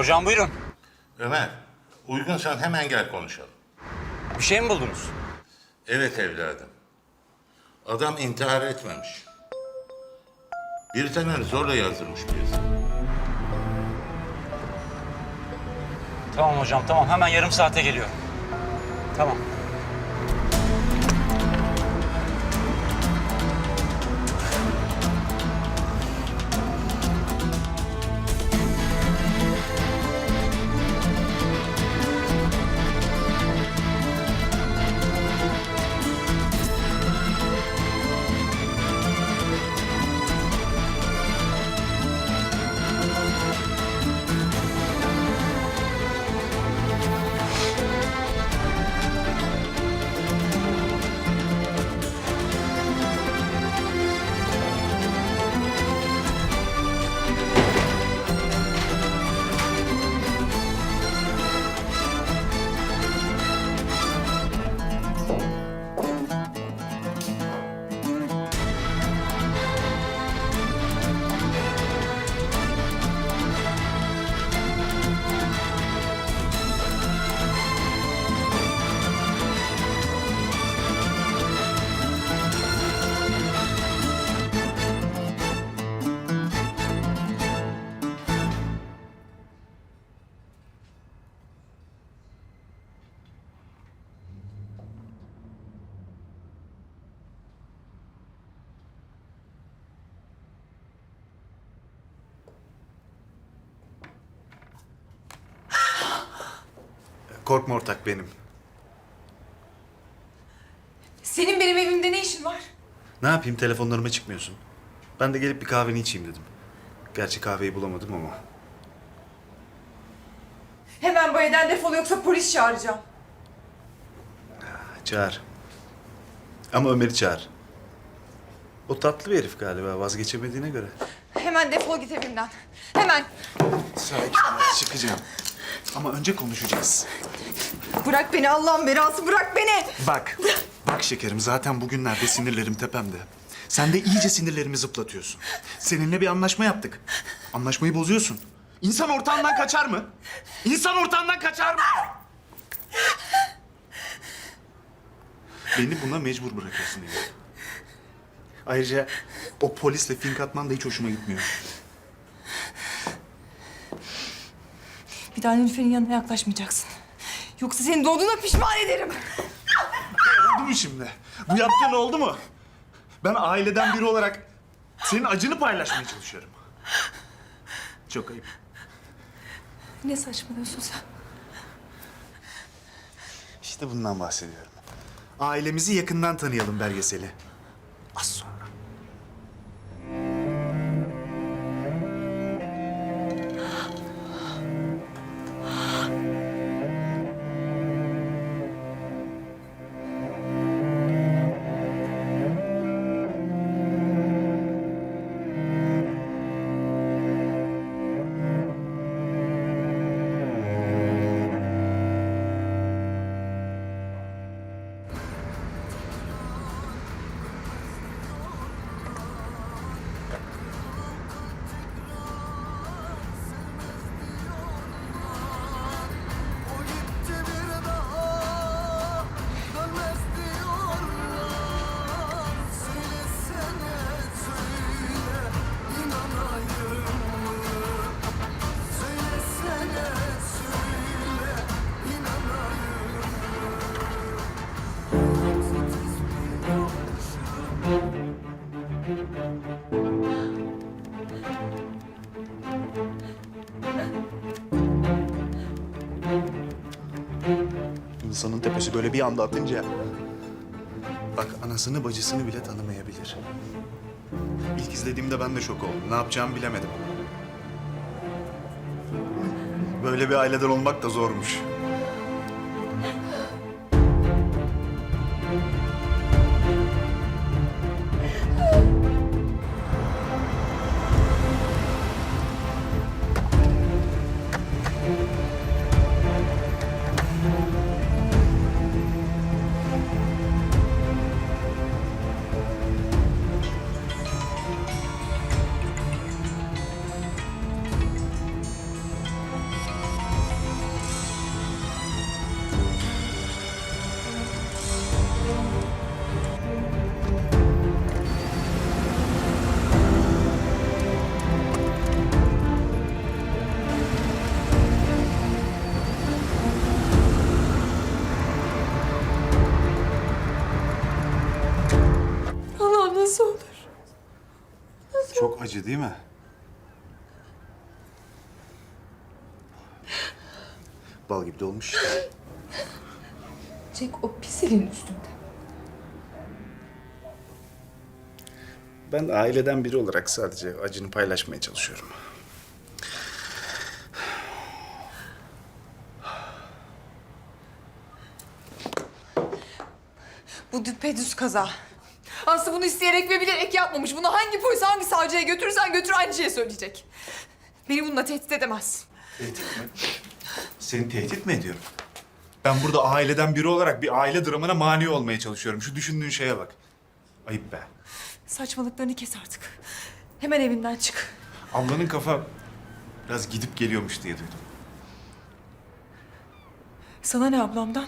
Hocam buyurun. Ömer, uygunsan hemen gel konuşalım. Bir şey mi buldunuz? Evet evladım. Adam intihar etmemiş. Birinden zorla yazdırmış birisi. Tamam hocam tamam hemen yarım saate geliyorum. Tamam. Korkma ortak benim. Senin benim evimde ne işin var? Ne yapayım telefonlarıma çıkmıyorsun. Ben de gelip bir kahveni içeyim dedim. Gerçi kahveyi bulamadım ama. Hemen bu evden defol yoksa polis çağıracağım. Çağır. Ama Ömer'i çağır. O tatlı bir herif galiba vazgeçemediğine göre. Hemen defol git evimden. Hemen. Sakin ol, çıkacağım. Ama önce konuşacağız. Bırak beni Allah'ın belası bırak beni. Bak, bak şekerim zaten bugünlerde sinirlerim tepemde. Sen de iyice sinirlerimi zıplatıyorsun. Seninle bir anlaşma yaptık. Anlaşmayı bozuyorsun. İnsan ortağından kaçar mı? İnsan ortağından kaçar mı? Beni buna mecbur bırakıyorsun yani. Ayrıca o polisle fink atman da hiç hoşuma gitmiyor. Bir daha Nilüfer'in yanına yaklaşmayacaksın. Yoksa seni doğduğuna pişman ederim. Oldu mu şimdi? Bu yaptığın oldu mu? Ben aileden biri olarak senin acını paylaşmaya çalışıyorum. Çok ayıp. Ne saçmalıyorsun sen? İşte bundan bahsediyorum. Ailemizi yakından tanıyalım belgeseli. Az sonra. İnsanın tepesi böyle bir anda atınca... Bak anasını bacısını bile tanımayabilir. İlk izlediğimde ben de şok oldum. Ne yapacağımı bilemedim. Böyle bir aileden olmak da zormuş. Çok acı değil mi? Bal gibi de olmuş işte. Çek o pis elin üstünde. Ben aileden biri olarak sadece acını paylaşmaya çalışıyorum. Bu düpedüz kaza. Aslı bunu isteyerek ve bilerek yapmamış. Bunu hangi polis, hangi savcıya götürürsen götür aynı şeyi söyleyecek. Beni bununla tehdit edemezsin. Tehdit mi? Seni tehdit mi ediyorum? Ben burada aileden biri olarak bir aile dramına mani olmaya çalışıyorum. Şu düşündüğün şeye bak. Ayıp be. Saçmalıklarını kes artık. Hemen evinden çık. Ablanın kafa biraz gidip geliyormuş diye duydum. Sana ne ablamdan?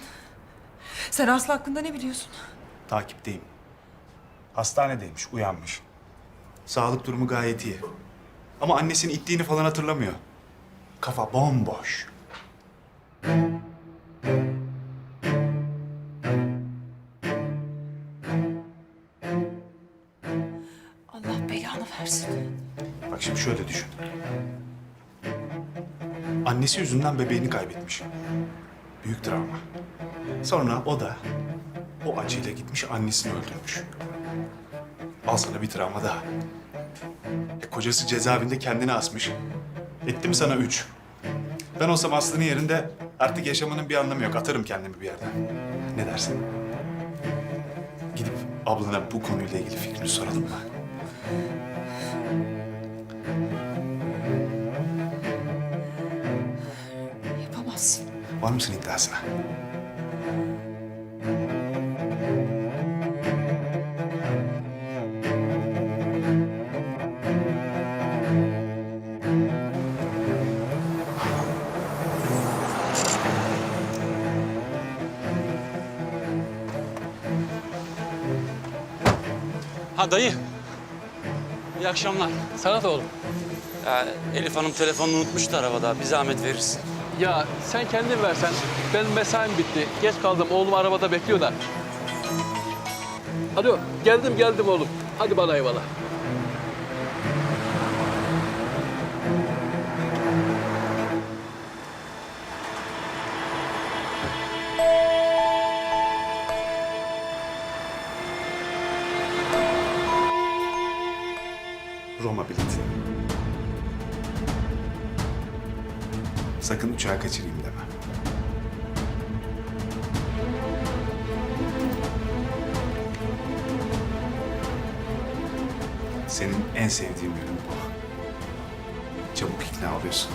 Sen Aslı hakkında ne biliyorsun? Takipteyim. Hastanedeymiş, uyanmış. Sağlık durumu gayet iyi. Ama annesini ittiğini falan hatırlamıyor. Kafa bomboş. Allah belanı versin. Bak şimdi şöyle düşün. Annesi yüzünden bebeğini kaybetmiş. Büyük travma. Sonra o da o acıyla gitmiş annesini öldürmüş. Al sana bir travma daha. E, kocası cezaevinde kendini asmış. Etti mi sana üç? Ben olsam Aslı'nın yerinde artık yaşamanın bir anlamı yok. Atarım kendimi bir yerden. Ne dersin? Gidip ablana bu konuyla ilgili fikrini soralım mı? Var mısın iddiasına? Ha dayı. İyi akşamlar. Sana da oğlum. Ya, Elif Hanım telefonunu unutmuştu arabada. Bir zahmet verirsin. Ya sen kendin versen. Benim mesaim bitti. Geç kaldım. Oğlum arabada bekliyor da. Alo. Geldim geldim oğlum. Hadi bana eyvallah. Sakın uçağı kaçırayım deme. Senin en sevdiğim yönün bu. Çabuk ikna oluyorsun.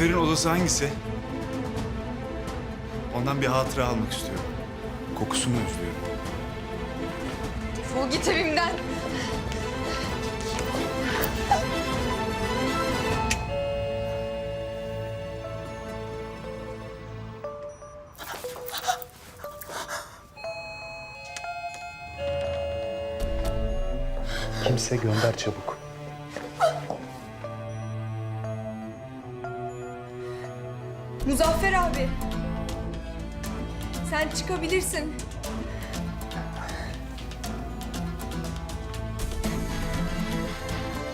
Nilüfer'in odası hangisi? Ondan bir hatıra almak istiyorum. Kokusunu özlüyorum. Defol git evimden. Kimse gönder çabuk. Çıkabilirsin.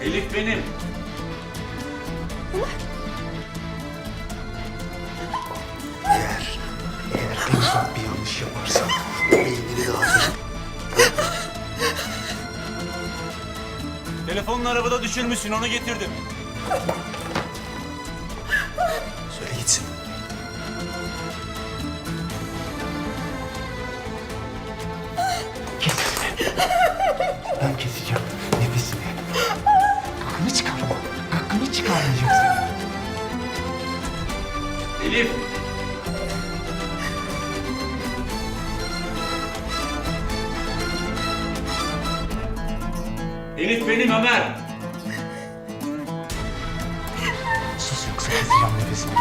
Elif benim. Eğer en ufak bir yanlış yaparsan beynini dağıtırım. Telefonunu arabada düşürmüşsün. Onu getirdim. Söyle gitsin. Ben keseceğim nefesini. Gıkkını çıkarma. Gıkkını çıkarmayacaksın. Elif. Elif benim Ömer. Sus yoksa keseceğim nefesini.